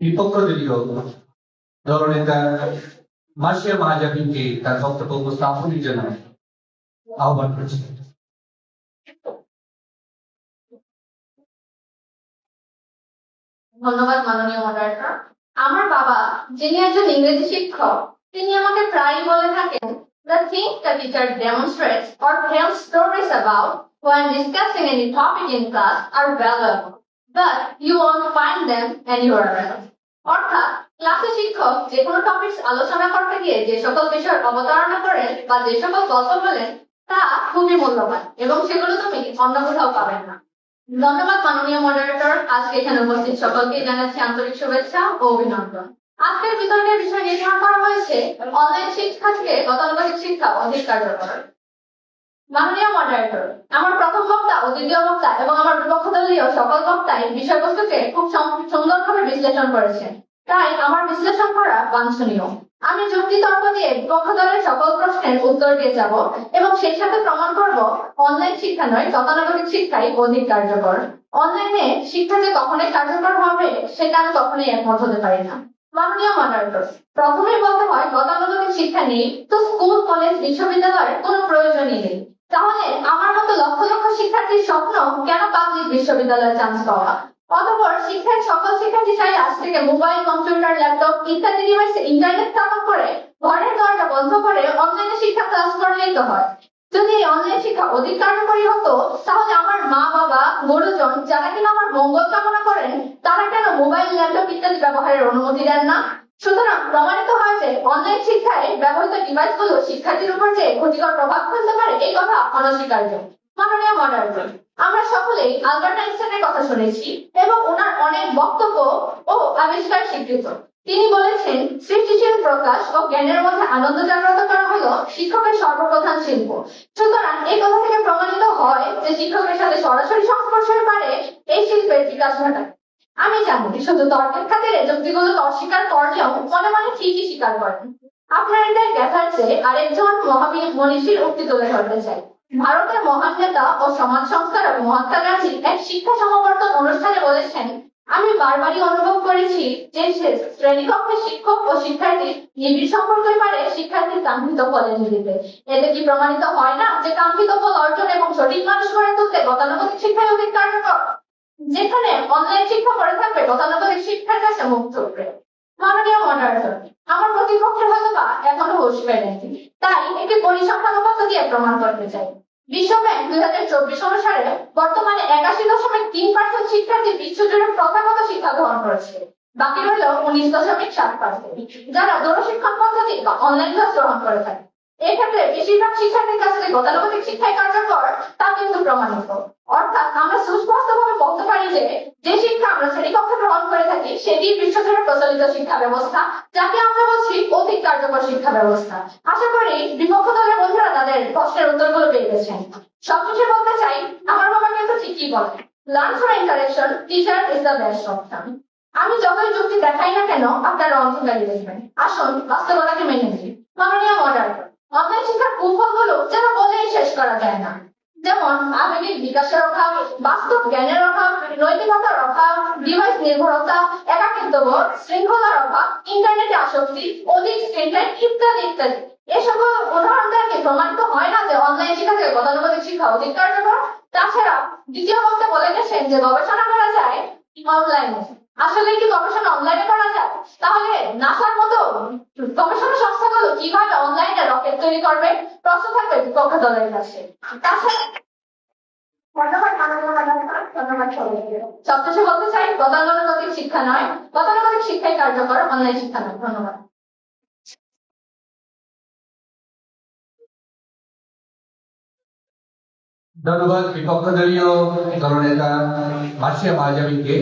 বিপক্ষ দলীয় মাসিয়া তার বক্তব্য জন্য আহ্বান ধন্যবাদ মাননীয় মডারেটর আমার বাবা, যিনি একজন ইংরেজি শিক্ষক, তিনি আমাকে প্রায়ই বলে থাকেন, The things the about when discussing any topic in class are but you won't find them anywhere else. অর্থাৎ ক্লাসে শিক্ষক যে কোনো টপিক আলোচনা করতে গিয়ে যে সকল বিষয় অবতারণা করেন বা যে সকল গল্প বলেন, তা খুবই মূল্যবান এবং সেগুলো তুমি অন্য কোথাও পাবেন না। ধন্যবাদ, মাননীয় মডারেটর আজকে এখানে উপস্থিত সকলকে জানাচ্ছি আন্তরিক শুভেচ্ছা ও অভিনন্দন। আজকের বিতর্কের বিষয় নির্ধারণ করা হয়েছে, অনলাইন শিক্ষা থেকে গতানুগতিক শিক্ষা অধিক কার্যকর মাননীয় মডারেটর আমার প্রথম বক্তা ও দ্বিতীয় বক্তা এবং আমার বিপক্ষ দলীয় সকল বক্তাই বিষয়বস্তুকে খুব সুন্দরভাবে বিশ্লেষণ করেছেন। তাই আমার বিশ্লেষণ করা বাঞ্ছনীয়। আমি যুক্তি তর্ক দিয়ে বিপক্ষ দলের সকল প্রশ্নের উত্তর দিয়ে যাব এবং সেই সাথে প্রমাণ করব অনলাইন শিক্ষা নয় গতানুগতিক শিক্ষাই অধিক কার্যকর। অনলাইনে শিক্ষা যে কখনোই কার্যকর হবে, সেটা আমি কখনোই একমত হতে পারি না। মাননীয় মডারেটর প্রথমেই বলতে হয়, গতানুগতিক শিক্ষা নেই, তো স্কুল কলেজ বিশ্ববিদ্যালয়ের কোনো প্রয়োজনই নেই। তাহলে আমার মতো লক্ষ লক্ষ শিক্ষার্থীর স্বপ্ন কেন পাবলিক বিশ্ববিদ্যালয়ে চান্স পাওয়া? অতঃপর শিক্ষার সকল শিক্ষার্থী চাই আজ থেকে মোবাইল কম্পিউটার ল্যাপটপ ইত্যাদি ডিভাইসে ইন্টারনেট স্থাপন করে ঘরের দরজা বন্ধ করে অনলাইনে শিক্ষা ক্লাস করলেই তো হয়। যদি এই অনলাইন শিক্ষা অধিক কার্যকরী হতো, তাহলে আমার মা বাবা, গুরুজন, যারা কিনা আমার মঙ্গল কামনা করেন, তারা কেন মোবাইল ল্যাপটপ ইত্যাদি ব্যবহারের অনুমতি দেন না? সুতরাং প্রমাণিত হয় যে অনলাইন শিক্ষায় ব্যবহৃত ডিভাইসগুলো শিক্ষার্থীর উপর যে ক্ষতিকর প্রভাব ফেলতে পারে, এই কথা অনস্বীকার্য। মাননীয় মডারেটর, আমরা সকলেই আলবার্ট আইনস্টাইনের কথা শুনেছি এবং ওনার অনেক বক্তব্য ও আবিষ্কার স্বীকৃত। তিনি বলেছেন, সৃষ্টিশীল প্রকাশ ও জ্ঞানের মধ্যে আনন্দ জাগ্রত করা হলো শিক্ষকের সর্বপ্রধান শিল্প। সুতরাং এই কথা থেকে প্রমাণিত হয় যে শিক্ষকের সাথে সরাসরি সংস্পর্শের পারে এই শিল্পের বিকাশ ঘটায়। আমি জানি, শুধু তর্কের খাতিরে যুক্তিগুলোকে অস্বীকার করলেও মনে মনে ঠিকই স্বীকার করেন আপনার এটাই গ্যাথার্সে আরেকজন মহাবীর মনীষীর উক্তি তুলে ধরতে চাই। ভারতের মহান নেতা ও সমাজ সংস্কারক মহাত্মা গান্ধী এক শিক্ষা সমাবর্তন অনুষ্ঠানে বলেছেন, আমি বারবারই অনুভব করেছি যে সে- শ্রেণীকক্ষে শিক্ষক ও শিক্ষার্থী নিবিড় সম্পর্কই পারে শিক্ষার্থীর কাঙ্ক্ষিত ফলে নিতে এতে কি প্রমাণিত হয় না যে কাঙ্ক্ষিত ফল অর্জন এবং সঠিক মানুষ গড়ে তুলতে গতানুগতিক শিক্ষায় অধিক কার্যকর? যেখানে অনলাইন শিক্ষা করে থাকবে, গতানুগতিক শিক্ষার কাছে মুক্ত হবে মাননীয় মডারেটর আমার প্রতিপক্ষের হয়তো বা এখনও হুঁশ ফেরেনি তাই একটি পরিসংখ্যানুপাত দিয়ে প্রমাণ করতে চাই। বিশ্ব ব্যাংক দুই হাজার চব্বিশ অনুসারে বর্তমানে একাশি দশমিক তিন পার্সেন্ট শিক্ষার্থী বিশ্বজুড়ে প্রথাগত শিক্ষা গ্রহণ করেছে। বাকি রইল উনিশ দশমিক সাত পার্সেন্ট। যারা দূরশিক্ষণ পদ্ধতি বা অনলাইন ক্লাস গ্রহণ করে থাকে এক্ষেত্রে বেশিরভাগ শিক্ষার্থীর কাছে যে গতানুগতিক শিক্ষায় কার্যকর, তা কিন্তু প্রমাণিত। অর্থাৎ আমরা সুস্পষ্টভাবে বলতে পারি যে যে শিক্ষা আমরা শ্রেণীকক্ষে গ্রহণ করে থাকি, সেটি বিশ্বজুড়ে প্রচলিত শিক্ষা ব্যবস্থা, যাকে আমরা বলছি অধিক কার্যকর শিক্ষা ব্যবস্থা। আশা করি বিপক্ষ দলের বন্ধুরা তাদের প্রশ্নের উত্তরগুলো পেয়ে গেছেন। সবশেষে বলতে চাই, আমার বাবা কিন্তু ঠিকই বলে learn for interaction teacher is the best option আমি যতই যুক্তি দেখাই না কেন, আপনারা অংশকারী দেখবেন। আসুন বাস্তবতাকে মেনে নিই। মাননীয় মডারেটর অনলাইন শিক্ষার কুফলগুলো যেন বলেই শেষ করা যায় না। যেমন আবেগিক বিকাশের অভাব, বাস্তব জ্ঞানের অভাব, নৈতিকতার অভাব ডিভাইস নির্ভরতা একাকিত্ব বোধ শৃঙ্খলার অভাব ইন্টারনেটে আসক্তি, অধিক স্ক্রিন টাইম ইত্যাদি ইত্যাদি। এ সকল উদাহরণ থেকে প্রমাণিত হয় না যে অনলাইন শিক্ষা থেকে গতানুগতিক শিক্ষা অধিক কার্যকর। তাছাড়া দ্বিতীয় বক্তা বলে গেছেন যে গবেষণা করা যায় অনলাইনে আসলে কি গবেষণা অনলাইনে করা যায়? তাহলে নাসার মতো গবেষণা সংস্থাগুলো কীভাবে অনলাইনে রকেট তৈরি করবে? প্রশ্ন থাকবে বিপক্ষ দলের কাছে। তাছাড়া। সবশেষে বলতে চাই গতানুগতিক শিক্ষা নয়। গতানুগতিক শিক্ষাই কার্যকর অনলাইন শিক্ষা নয়। ধন্যবাদ। ধন্যবাদ বিপক্ষ দলীয় দলনেতা মাসিয়া মাহাজাবিনকে